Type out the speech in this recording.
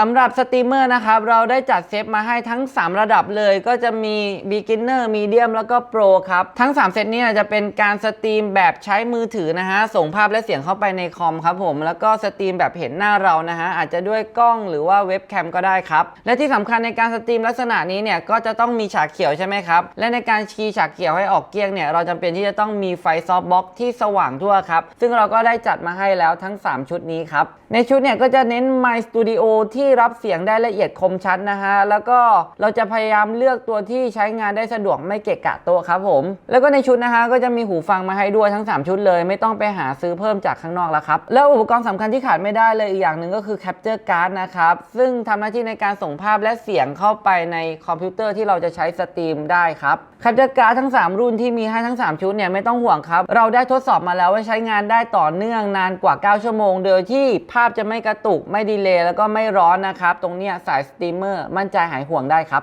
สำหรับสตรีมเมอร์นะครับ เราได้จัดเซตมาให้ทั้ง 3 ระดับเลย ก็จะมี beginner medium แล้วก็ pro ครับ ทั้ง 3 เซตนี้จะเป็นการสตรีมแบบใช้มือถือนะฮะ ส่งภาพและเสียงเข้าไปในคอมครับผม แล้วก็สตรีมแบบเห็นหน้าเรานะฮะ อาจจะด้วยกล้องหรือว่าเว็บแคมก็ได้ครับ และที่สำคัญในการสตรีมลักษณะนี้เนี่ยก็จะต้องมีฉากเขียวใช่ไหมครับ และในการคีย์ฉากเขียวให้ออกเกลี้ยงเนี่ยเราจำเป็นที่จะต้องมีไฟซอฟต์บ็อกที่สว่างทั่วครับซึ่งเราก็ได้จัดมาให้แล้วทั้ง 3 ชุดนี้ครับในชุดเนี่ยก็จะเน้น My Studio ที่รับเสียงได้ละเอียดคมชัดนะฮะ แล้วก็เราจะพยายามเลือกตัวที่ใช้งานได้สะดวกไม่เกะกะโต๊ะครับผม แล้วก็ในชุดนะฮะก็จะมีหูฟังมาให้ด้วยทั้ง 3 ชุดเลย ไม่ต้องไปหาซื้อเพิ่มจากข้างนอกแล้วครับ แล้วอุปกรณ์สำคัญที่ขาดไม่ได้เลยอีกอย่างหนึ่งก็คือ Capture Card นะครับ ซึ่งทำหน้าที่ในการส่งภาพและเสียงเข้าไปในคอมพิวเตอร์ที่เราจะใช้สตรีมได้ครับ Capture Card ทั้ง 3 รุ่นที่มีให้ทั้ง 3 ชุดเนี่ยไม่ต้องห่วงครับ เราได้ทดสอบมาแล้วว่าใช้งานได้ต่อเนื่องนานกว่า 9 ชั่วโมง โดยที่ภาพจะไม่กระตุกไม่ดีเลย์แล้วก็ไม่ร้อนนะครับ ตรงเนี้ยสายสตรีมเมอร์มั่นใจหายห่วงได้ครับ